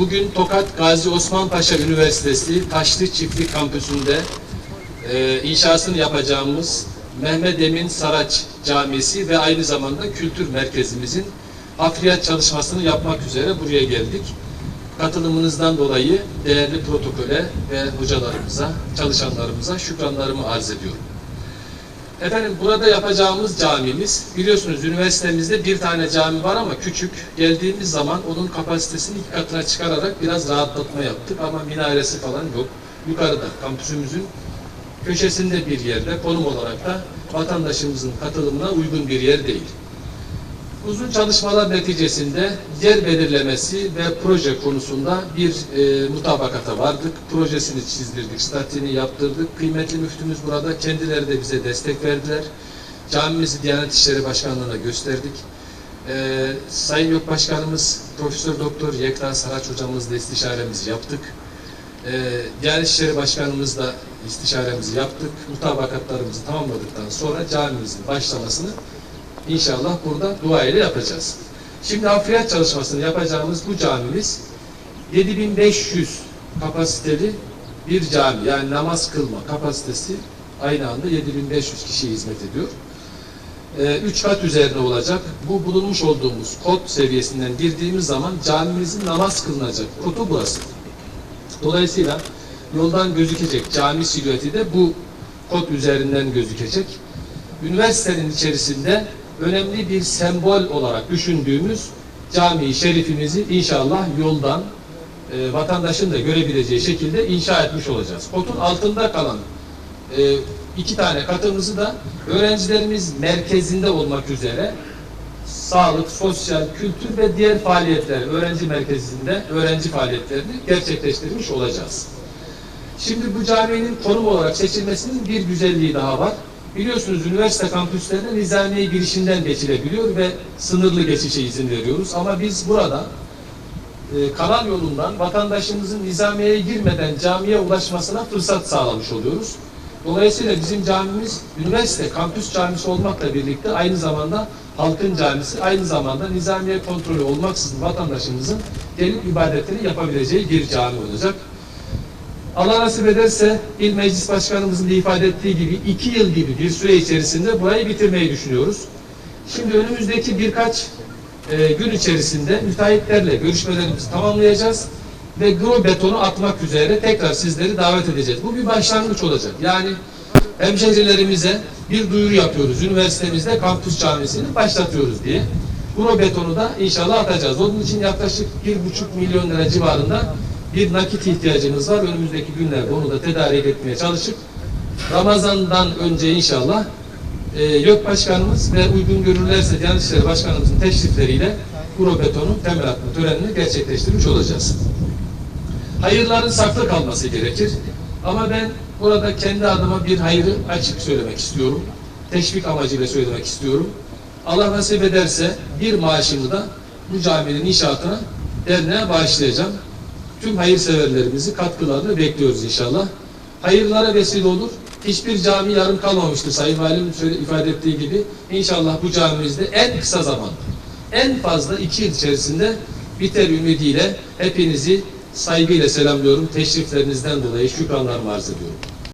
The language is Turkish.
Bugün Tokat Gazi Osman Paşa Üniversitesi Taşlı Çiftlik Kampüsü'nde e, inşasını yapacağımız Mehmet Emin Saraç Camisi ve aynı zamanda kültür merkezimizin hafriyat çalışmasını yapmak üzere buraya geldik. Katılımınızdan dolayı değerli protokole ve hocalarımıza, çalışanlarımıza şükranlarımı arz ediyorum. Efendim burada yapacağımız camimiz, biliyorsunuz üniversitemizde bir tane cami var ama küçük. Geldiğimiz zaman onun kapasitesini iki katına çıkararak biraz rahatlatma yaptık ama minaresi falan yok. Yukarıda kampüsümüzün köşesinde bir yerde konum olarak da vatandaşımızın katılımına uygun bir yer değil. Uzun çalışmalar neticesinde yer belirlemesi ve proje konusunda bir e, mutabakata vardık. Projesini çizdirdik, statiğini yaptırdık. Kıymetli müftümüz burada, kendileri de bize destek verdiler. Camimizi Diyanet İşleri Başkanlığı'na gösterdik. E, Sayın Yok Başkanımız Profesör Doktor Yekta Saraç hocamızla istişaremizi yaptık. E, Diyanet İşleri Başkanımızla istişaremizi yaptık. Mutabakatlarımızı tamamladıktan sonra camimizin başlamasını İnşallah burada dua ile yapacağız. Şimdi hafriyat çalışmasını yapacağımız bu camimiz 7500 kapasiteli bir cami. Yani namaz kılma kapasitesi aynı anda 7500 kişiye hizmet ediyor. Ee, üç kat üzerine olacak. Bu bulunmuş olduğumuz kod seviyesinden girdiğimiz zaman camimizin namaz kılınacak kodu burası. Dolayısıyla yoldan gözükecek cami silüeti de bu kod üzerinden gözükecek. Üniversitenin içerisinde önemli bir sembol olarak düşündüğümüz cami şerifimizi inşallah yoldan e, vatandaşın da görebileceği şekilde inşa etmiş olacağız. Kotun altında kalan e, iki tane katımızı da öğrencilerimiz merkezinde olmak üzere sağlık, sosyal, kültür ve diğer faaliyetler öğrenci merkezinde öğrenci faaliyetlerini gerçekleştirmiş olacağız. Şimdi bu caminin konum olarak seçilmesinin bir güzelliği daha var. Biliyorsunuz üniversite kampüslerinde nizamiye girişinden geçilebiliyor ve sınırlı geçişe izin veriyoruz. Ama biz burada e, kanal yolundan vatandaşımızın nizamiyeye girmeden camiye ulaşmasına fırsat sağlamış oluyoruz. Dolayısıyla bizim camimiz üniversite kampüs camisi olmakla birlikte aynı zamanda halkın camisi, aynı zamanda nizamiye kontrolü olmaksızın vatandaşımızın gelip ibadetleri yapabileceği bir cami olacak. Allah nasip ederse İl Meclis Başkanımızın da ifade ettiği gibi iki yıl gibi bir süre içerisinde burayı bitirmeyi düşünüyoruz. Şimdi önümüzdeki birkaç e, gün içerisinde müteahhitlerle görüşmelerimizi tamamlayacağız ve gro betonu atmak üzere tekrar sizleri davet edeceğiz. Bu bir başlangıç olacak. Yani hemşehrilerimize bir duyuru yapıyoruz. Üniversitemizde kampüs camisini başlatıyoruz diye. Gro betonu da inşallah atacağız. Onun için yaklaşık bir buçuk milyon lira civarında bir nakit ihtiyacımız var. Önümüzdeki günlerde onu da tedarik etmeye çalışıp Ramazan'dan önce inşallah e, YÖK Başkanımız ve uygun görürlerse Diyanet İşleri Başkanımızın teşrifleriyle Kuro Beton'un temel atma törenini gerçekleştirmiş olacağız. Hayırların saklı kalması gerekir. Ama ben burada kendi adıma bir hayrı açık söylemek istiyorum. Teşvik amacıyla söylemek istiyorum. Allah nasip ederse bir maaşımı da bu caminin inşaatına derneğe bağışlayacağım tüm hayırseverlerimizi katkılarını bekliyoruz inşallah. Hayırlara vesile olur. Hiçbir cami yarım kalmamıştır Sayın Valim şöyle ifade ettiği gibi. İnşallah bu camimizde en kısa zamanda, en fazla iki yıl içerisinde biter ümidiyle hepinizi saygıyla selamlıyorum. Teşriflerinizden dolayı şükranlarımı arz ediyorum.